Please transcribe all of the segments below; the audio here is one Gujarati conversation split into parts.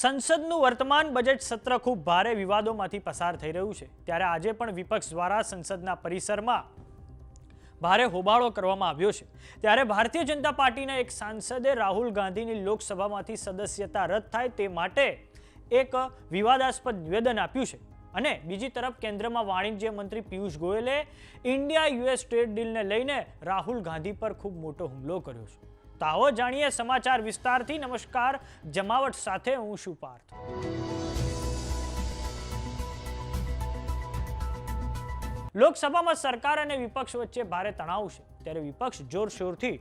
સંસદનું વર્તમાન બજેટ સત્ર ખૂબ ભારે વિવાદોમાંથી પસાર થઈ રહ્યું છે ત્યારે આજે પણ વિપક્ષ દ્વારા સંસદના પરિસરમાં ભારે હોબાળો કરવામાં આવ્યો છે ત્યારે ભારતીય જનતા પાર્ટીના એક સાંસદે રાહુલ ગાંધીની લોકસભામાંથી સદસ્યતા રદ થાય તે માટે એક વિવાદાસ્પદ નિવેદન આપ્યું છે અને બીજી તરફ કેન્દ્રમાં વાણિજ્ય મંત્રી પિયુષ ગોયલે ઇન્ડિયા યુએસ ટ્રેડ ડીલને લઈને રાહુલ ગાંધી પર ખૂબ મોટો હુમલો કર્યો છે તાવો જાણીએ સમાચાર વિસ્તારથી નમસ્કાર જમાવટ સાથે હું શું પાર્થ લોકસભામાં સરકાર અને વિપક્ષ વચ્ચે ભારે તણાવ છે ત્યારે વિપક્ષ જોરશોરથી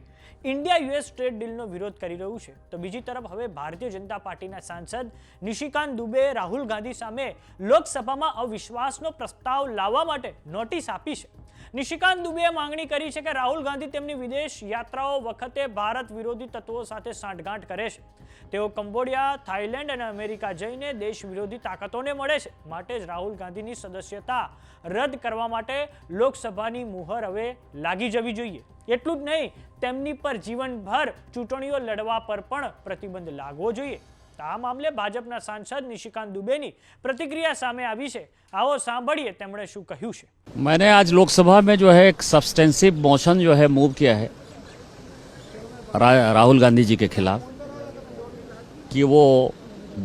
ઇન્ડિયા યુએસ ટ્રેડ ડીલનો વિરોધ કરી રહ્યું છે તો બીજી તરફ હવે ભારતીય જનતા પાર્ટીના સાંસદ નિશિકાંત દુબેએ રાહુલ ગાંધી સામે લોકસભામાં અવિશ્વાસનો પ્રસ્તાવ લાવવા માટે નોટિસ આપી છે નિશિકાંત દુબેએ માંગણી કરી છે કે રાહુલ ગાંધી તેમની વિદેશ યાત્રાઓ વખતે ભારત વિરોધી તત્વો સાથે સાંઠગાંઠ કરે છે તેઓ કંબોડિયા થાઇલેન્ડ અને અમેરિકા જઈને દેશ વિરોધી તાકાતોને મળે છે માટે જ રાહુલ ગાંધીની સદસ્યતા રદ કરવા માટે લોકસભાની મુહર હવે લાગી જવી જોઈએ એટલું જ નહીં તેમની પર જીવનભર ચૂંટણીઓ લડવા પર પણ પ્રતિબંધ લાગવો જોઈએ આ મામલે ભાજપના સાંસદ નિશિકાંત દુબેની પ્રતિક્રિયા સામે આવી છે આવો સાંભળીએ मैंने आज लोकसभा में जो है एक सब्सटेंसिव मोशन जो है मूव किया है रा, राहुल गांधी जी के खिलाफ कि वो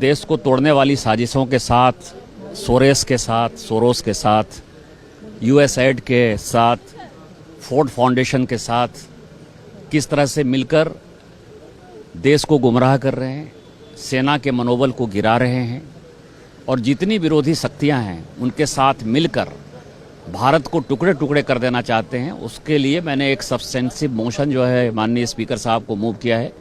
देश को तोड़ने वाली साजिशों के साथ सोरेस के साथ सोरोस के साथ यूएसएड एड के साथ फोर्ड फाउंडेशन के साथ किस तरह से मिलकर देश को गुमराह कर रहे हैं सेना के मनोबल को गिरा रहे हैं और जितनी विरोधी शक्तियां हैं उनके साथ मिलकर भारत को टुकड़े टुकड़े कर देना चाहते हैं उसके लिए मैंने एक सबसेंसिव मोशन जो है माननीय स्पीकर साहब को मूव किया है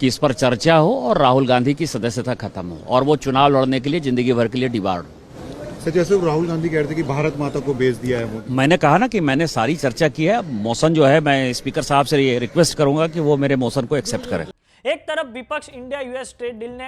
कि इस पर चर्चा हो और राहुल गांधी की सदस्यता खत्म हो और वो चुनाव लड़ने के लिए जिंदगी भर के लिए डिबार्ड हो सर जैसे राहुल गांधी कह रहे थे कि भारत माता को बेच दिया है मैंने कहा ना कि मैंने सारी चर्चा की है मौसम जो है मैं स्पीकर साहब से ये रिक्वेस्ट करूंगा कि वो मेरे मौसम को एक्सेप्ट करें એક તરફ વિપક્ષ ઇન્ડિયા યુએસ ટ્રેડ ડીલને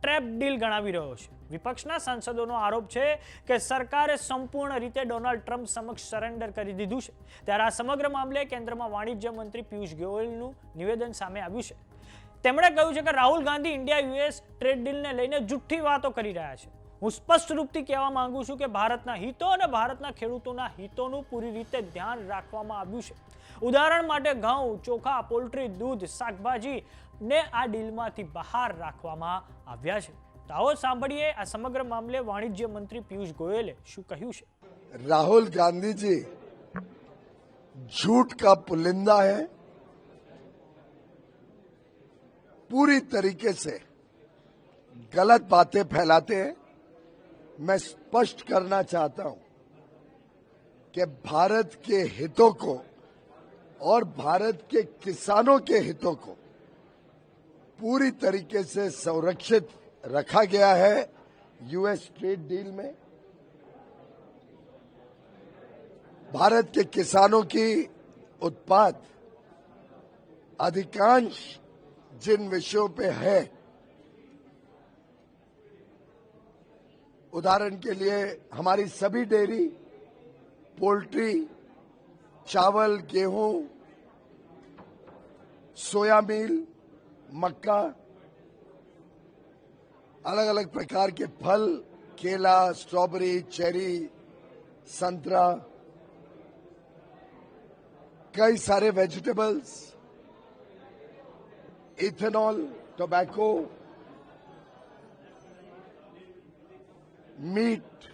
ટ્રેપ ડીલ ગણાવી રહ્યો છે વિપક્ષના સાંસદોનો આરોપ છે કે સરકારે સંપૂર્ણ રીતે ડોનાલ્ડ ટ્રમ્પ સમક્ષ સરેન્ડર કરી દીધું છે ત્યારે આ સમગ્ર મામલે કેન્દ્રમાં વાણિજ્ય મંત્રી પિયુષ ગોયલનું નિવેદન સામે આવ્યું છે તેમણે કહ્યું છે કે Rahul Gandhi India US trade ડીલને લઈને જુઠ્ઠી વાતો કરી રહ્યા છે હું સ્પષ્ટરૂપથી કેવા માંગુ છું કે ભારતના હિતો અને ભારતના ખેડૂતોના હિતોનું પૂરી રીતે ધ્યાન રાખવામાં આવ્યું છે ઉદાહરણ માટે ઘઉં ચોખા પોલ્ટ્રી દૂધ શાકભાજી ને આ ડીલમાંથી બહાર રાખવામાં આવ્યા છે તો સાંભળીએ આ સમગ્ર મામલે વાણિજ્ય મંત્રી પીયૂષ ગોયેલે શું કહ્યું છે રાહુલ ગાંધીજી જૂઠ કા પુલિંડા હે પૂરી તરીકે સે غلط વાતે ફેલાતે मैं स्पष्ट करना चाहता हूं कि भारत के हितों को और भारत के किसानों के हितों को पूरी तरीके से संरक्षित रखा गया है यूएस ट्रेड डील में भारत के किसानों की उत्पाद अधिकांश जिन विषयों पे है उदाहरण के लिए हमारी सभी डेयरी पोल्ट्री चावल गेहूं सोया मिल मक्का अलग अलग प्रकार के फल केला स्ट्रॉबेरी चेरी संतरा कई सारे वेजिटेबल्स इथेनॉल टोबैको मीट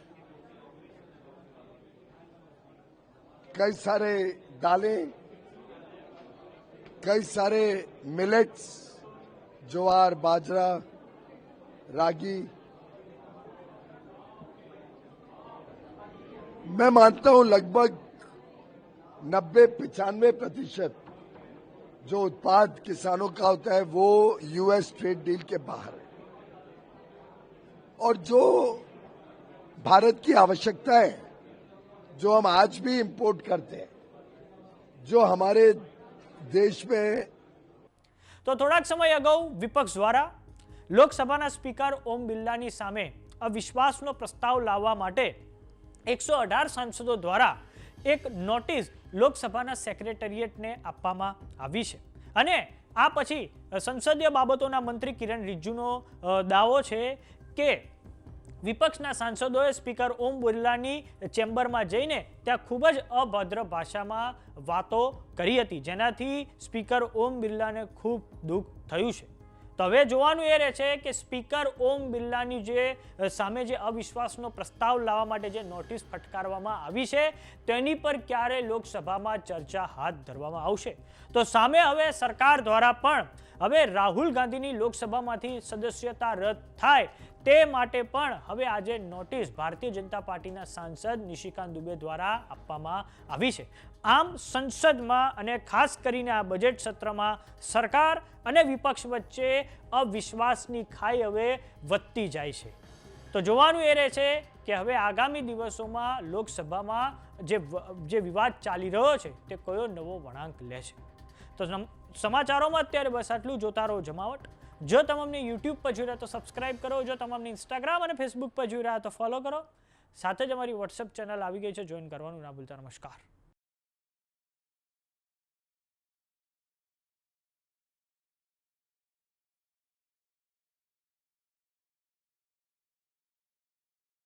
कई सारे दालें कई सारे मिलेट्स ज्वार बाजरा रागी मैं मानता हूं लगभग 90 पचानवे प्रतिशत जो उत्पाद किसानों का होता है वो यूएस ट्रेड डील के बाहर है और जो भारत की आवश्यकता है जो हम आज भी इंपोर्ट करते हैं जो हमारे देश में तो थोड़ा समय ago विपक्ष द्वारा लोकसभाना स्पीकर ओम बिल्लानी सामने अविश्वासનો પ્રસ્તાવ લાવવા માટે 118 સાંસદો દ્વારા એક નોટિસ લોકસભાના સેક્રેટરીએટને આપવામાં આવી છે અને આ પછી સંસદ્ય બાબતોના મંત્રી કિરણ રિજજુનો દાવો છે કે વિપક્ષના સાંસદોએ સ્પીકર ઓમ બિરલાની ચેમ્બરમાં જઈને ત્યાં ખૂબ જ અભદ્ર ભાષામાં વાતો કરી હતી જેનાથી સ્પીકર ઓમ બિરલાને ખૂબ દુઃખ થયું છે તો હવે જોવાનું એ રહે છે કે સ્પીકર ઓમ બિરલાની જે સામે જે અવિશ્વાસનો પ્રસ્તાવ લાવવા માટે જે નોટિસ ફટકારવામાં આવી છે તેની પર ક્યારે લોકસભામાં ચર્ચા હાથ ધરવામાં આવશે તો સામે હવે સરકાર દ્વારા પણ હવે રાહુલ ગાંધીની લોકસભામાંથી સદસ્યતા રદ થાય તે માટે પણ હવે આજે નોટિસ ભારતીય જનતા પાર્ટીના સાંસદ નિશિકાંત દુબે દ્વારા આપવામાં આવી છે આમ સંસદમાં અને ખાસ કરીને આ બજેટ સત્રમાં સરકાર અને વિપક્ષ વચ્ચે અવિશ્વાસની ખાઈ હવે વધતી જાય છે તો જોવાનું એ રહે છે કે હવે આગામી દિવસોમાં લોકસભામાં જે જે વિવાદ ચાલી રહ્યો છે તે કયો નવો વળાંક લે છે તો સમાચારોમાં અત્યારે બસ આટલું જોતા રહો જમાવટ જો તમે યુટ્યુબ પર જોઈ રહ્યા તો સબસ્ક્રાઇબ કરો જો તમામને ઇન્સ્ટાગ્રામ અને ફેસબુક પર જોઈ રહ્યા તો ફોલો કરો સાથે જ અમારી વોટ્સએપ ચેનલ આવી ગઈ છે જોઈન કરવાનું ના ભૂલતા નમસ્કાર